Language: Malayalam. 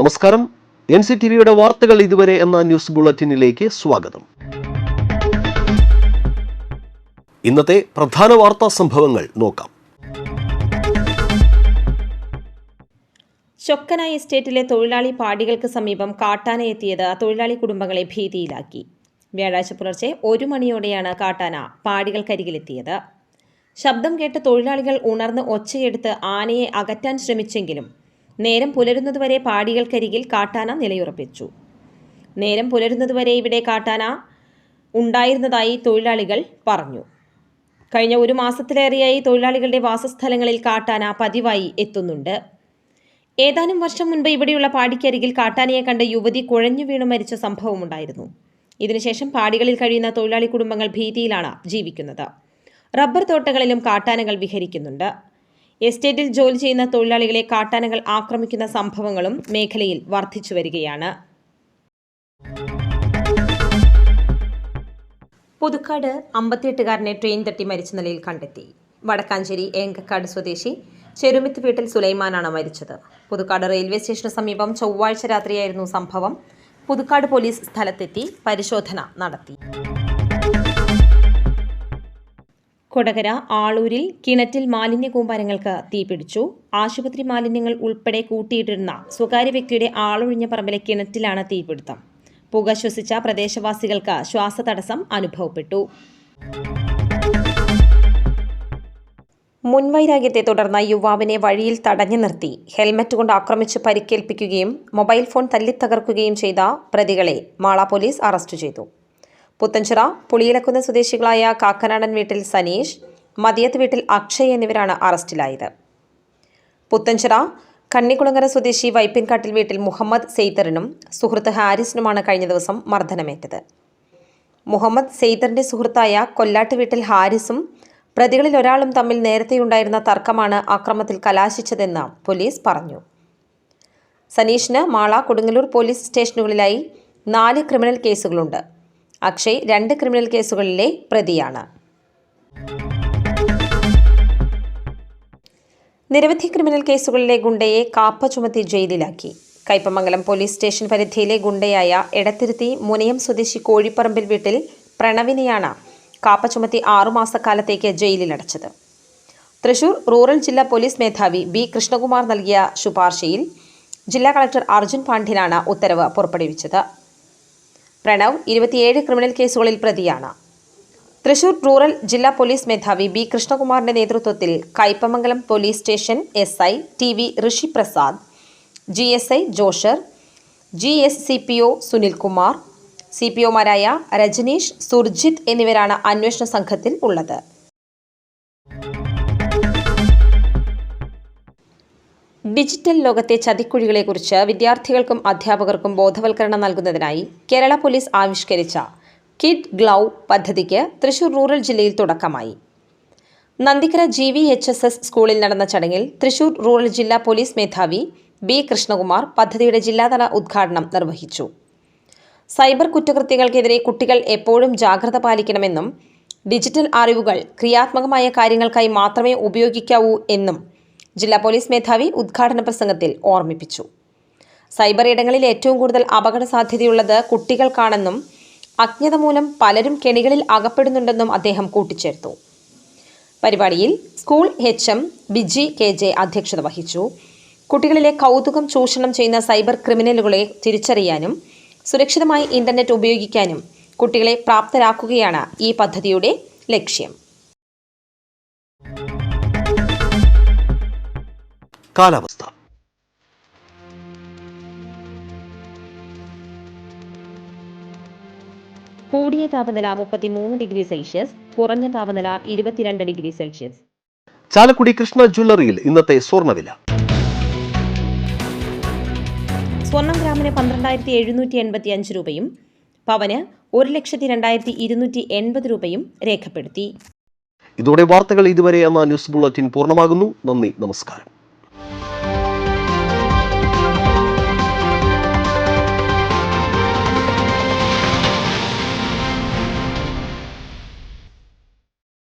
നമസ്കാരം. എൻ സി ടി വിയുടെ വാർത്തകൾ ഇതുവരെ എന്ന ന്യൂസ് ബുള്ളറ്റിനിലേക്ക് സ്വാഗതം. ഇന്നത്തെ പ്രധാന വാർത്താ സംഭവങ്ങൾ നോക്കാം. ചൊക്കന എസ്റ്റേറ്റിലെ തൊഴിലാളി പാടികൾക്ക് സമീപം കാട്ടാന എത്തിയത് തൊഴിലാളി കുടുംബങ്ങളെ ഭീതിയിലാക്കി. വ്യാഴാഴ്ച പുലർച്ചെ ഒരു മണിയോടെയാണ് കാട്ടാന പാടികൾക്കരികിലെത്തിയത്. ശബ്ദം കേട്ട് തൊഴിലാളികൾ ഉണർന്ന് ഒച്ചയെടുത്ത് ആനയെ അകറ്റാൻ ശ്രമിച്ചെങ്കിലും നേരം പുലരുന്നതുവരെ പാടികൾക്കരികിൽ കാട്ടാന നിലയുറപ്പിച്ചു. നേരം പുലരുന്നതുവരെ ഇവിടെ കാട്ടാന ഉണ്ടായിരുന്നതായി തൊഴിലാളികൾ പറഞ്ഞു. കഴിഞ്ഞ ഒരു മാസത്തിലേറെയായി തൊഴിലാളികളുടെ വാസസ്ഥലങ്ങളിൽ കാട്ടാന പതിവായി എത്തുന്നുണ്ട്. ഏതാനും വർഷം മുൻപ് ഇവിടെയുള്ള പാടിക്കരികിൽ കാട്ടാനയെ കണ്ട് യുവതി കുഴഞ്ഞു വീണു മരിച്ച സംഭവമുണ്ടായിരുന്നു. ഇതിനുശേഷം പാടികളിൽ കഴിയുന്ന തൊഴിലാളി കുടുംബങ്ങൾ ഭീതിയിലാണ് ജീവിക്കുന്നത്. റബ്ബർ തോട്ടങ്ങളിലും കാട്ടാനകൾ വിഹരിക്കുന്നുണ്ട്. എസ്റ്റേറ്റിൽ ജോലി ചെയ്യുന്ന തൊഴിലാളികളെ കാട്ടാനകൾ ആക്രമിക്കുന്ന സംഭവങ്ങളും മേഖലയിൽ വർദ്ധിച്ചു വരികയാണ്. പുതുക്കാട് അമ്പത്തിയെട്ടുകാരനെ ട്രെയിൻ തട്ടി മരിച്ച നിലയിൽ കണ്ടെത്തി. വടക്കാഞ്ചേരി ഏങ്കക്കാട് സ്വദേശി ചെരുമിത്ത് വീട്ടിൽ സുലൈമാനാണ് മരിച്ചത്. പുതുക്കാട് റെയിൽവേ സ്റ്റേഷന് സമീപം ചൊവ്വാഴ്ച രാത്രിയായിരുന്നു സംഭവം. പുതുക്കാട് പോലീസ് സ്ഥലത്തെത്തി പരിശോധന നടത്തി. കൊടകര ആളൂരിൽ കിണറ്റിൽ മാലിന്യ കൂമ്പാരങ്ങൾക്ക് തീപിടിച്ചു. ആശുപത്രി മാലിന്യങ്ങൾ ഉൾപ്പെടെ കൂട്ടിയിട്ടിരുന്ന സ്വകാര്യ വ്യക്തിയുടെ ആളൊഴിഞ്ഞ പറമ്പിലെ കിണറ്റിലാണ് തീപിടുത്തം. പുക ശ്വസിച്ച പ്രദേശവാസികൾക്ക് ശ്വാസതടസ്സം അനുഭവപ്പെട്ടു. മുൻവൈരാഗ്യത്തെ തുടർന്ന് യുവാവിനെ വഴിയിൽ തടഞ്ഞു നിർത്തി. ഹെൽമറ്റ് കൊണ്ട് ആക്രമിച്ച് പരിക്കേൽപ്പിക്കുകയും മൊബൈൽ ഫോൺ തല്ലിത്തകർക്കുകയും ചെയ്ത പ്രതികളെ മാള പോലീസ് അറസ്റ്റ് ചെയ്തു. പുത്തഞ്ചിറ പുളിയിലക്കുന്ന് സ്വദേശികളായ കാക്കനാടൻ വീട്ടിൽ സനീഷ് മതിയത്ത് വീട്ടിൽ അക്ഷയ് എന്നിവരാണ് അറസ്റ്റിലായത്. പുത്തഞ്ചിറ കണ്ണിക്കുളങ്ങര സ്വദേശി വൈപ്പിൻകാട്ടിൽ വീട്ടിൽ മുഹമ്മദ് സെയ്തറിനും സുഹൃത്ത് ഹാരിസിനുമാണ് കഴിഞ്ഞ ദിവസം മർദ്ദനമേറ്റത്. മുഹമ്മദ് സെയ്തറിന്റെ സുഹൃത്തായ കൊല്ലാട്ട് വീട്ടിൽ ഹാരിസും പ്രതികളിൽ ഒരാളും തമ്മിൽ നേരത്തെയുണ്ടായിരുന്ന തർക്കമാണ് ആക്രമത്തിൽ കലാശിച്ചതെന്ന് പോലീസ് പറഞ്ഞു. സനീഷിന് മാള കൊടുങ്ങല്ലൂർ പോലീസ് സ്റ്റേഷനുകളിലായി നാല് ക്രിമിനൽ കേസുകളുണ്ട്. അക്ഷയ് രണ്ട് ക്രിമിനൽ കേസുകളിലെ പ്രതിയാണ്. നിരവധി ക്രിമിനൽ കേസുകളിലെ ഗുണ്ടയെ കാപ്പ ചുമത്തി ജയിലിലാക്കി. കൈപ്പമംഗലം പോലീസ് സ്റ്റേഷൻ പരിധിയിലെ ഗുണ്ടയായ എടത്തിരുത്തി മുനയം സ്വദേശി കോഴിപ്പറമ്പിൽ വീട്ടിൽ പ്രണവിനെയാണ് കാപ്പ ചുമത്തി ആറുമാസക്കാലത്തേക്ക് ജയിലിലടച്ചത്. തൃശൂർ റൂറൽ ജില്ലാ പോലീസ് മേധാവി ബി കൃഷ്ണകുമാർ നൽകിയ ശുപാർശയിൽ ജില്ലാ കളക്ടർ അർജുൻ പാണ്ഡ്യനാണ് ഉത്തരവ് പുറപ്പെടുവിച്ചത്. പ്രണവ് ഇരുപത്തിയേഴ് ക്രിമിനൽ കേസുകളിൽ പ്രതിയാണ്. തൃശൂർ റൂറൽ ജില്ലാ പോലീസ് മേധാവി ബി കൃഷ്ണകുമാറിന്റെ നേതൃത്വത്തിൽ Kaipamangalam police station S I T V Rishi Prasad G S I Joshar G S C P O Sunilkumar C P ഒമാരായ Rajaneesh Surjith എന്നിവരാണ് അന്വേഷണ സംഘത്തിൽ ഉള്ളത്. ഡിജിറ്റൽ ലോകത്തെ ചതിക്കുഴികളെക്കുറിച്ച് വിദ്യാർത്ഥികൾക്കും അധ്യാപകർക്കും ബോധവൽക്കരണം നൽകുന്നതിനായി കേരള പോലീസ് ആവിഷ്കരിച്ച കിഡ് ഗ്ലൗ പദ്ധതിക്ക് തൃശൂർ റൂറൽ ജില്ലയിൽ തുടക്കമായി. Nandikkara G V H S S സ്കൂളിൽ നടന്ന ചടങ്ങിൽ തൃശൂർ റൂറൽ ജില്ലാ പോലീസ് മേധാവി ബി കൃഷ്ണകുമാർ പദ്ധതിയുടെ ജില്ലാതല ഉദ്ഘാടനം നിർവഹിച്ചു. സൈബർ കുറ്റകൃത്യങ്ങൾക്കെതിരെ കുട്ടികൾ എപ്പോഴും ജാഗ്രത പാലിക്കണമെന്നും ഡിജിറ്റൽ അറിവുകൾ ക്രിയാത്മകമായ കാര്യങ്ങൾക്കായി മാത്രമേ ഉപയോഗിക്കാവൂ എന്നും ജില്ലാ പോലീസ് മേധാവി ഉദ്ഘാടന പ്രസംഗത്തിൽ ഓർമ്മിപ്പിച്ചു. സൈബർ ഇടങ്ങളിൽ ഏറ്റവും കൂടുതൽ അപകട സാധ്യതയുള്ളത് കുട്ടികൾക്കാണെന്നും അജ്ഞത മൂലം പലരും കെണികളിൽ അകപ്പെടുന്നുണ്ടെന്നും അദ്ദേഹം കൂട്ടിച്ചേർത്തു. പരിപാടിയിൽ school H M Biji K J അധ്യക്ഷത വഹിച്ചു. കുട്ടികളിലെ കൗതുകം ചൂഷണം ചെയ്യുന്ന സൈബർ ക്രിമിനലുകളെ തിരിച്ചറിയാനും സുരക്ഷിതമായി ഇന്റർനെറ്റ് ഉപയോഗിക്കാനും കുട്ടികളെ പ്രാപ്തരാക്കുകയാണ് ഈ പദ്ധതിയുടെ ലക്ഷ്യം. കാലാവസ്ഥ. കൂടിയ താപനില മുപ്പത്തിമൂന്ന് ഡിഗ്രി സെൽഷ്യസ് കുറഞ്ഞ താപനില ഇരുപത്തിരണ്ട് ഡിഗ്രി സെൽഷ്യസ്. ചാലക്കുടി കൃഷ്ണ ജ്വല്ലറിയിൽ ഇന്നത്തെ സ്വർണവില സ്വർണം ഗ്രാമിന് പന്ത്രണ്ടായിരത്തി എഴുന്നൂറ്റി എൺപത്തി അഞ്ച് രൂപയും പവന് ഒരു ലക്ഷത്തി രണ്ടായിരത്തി ഇരുന്നൂറ്റി എൺപത് രൂപയും രേഖപ്പെടുത്തി. ഇതോടെ വാർത്തകൾ ഇതുവരെ എന്ന ന്യൂസ് ബുള്ളറ്റിൻ പൂർണമാകുന്നു. നന്ദി നമസ്കാരം.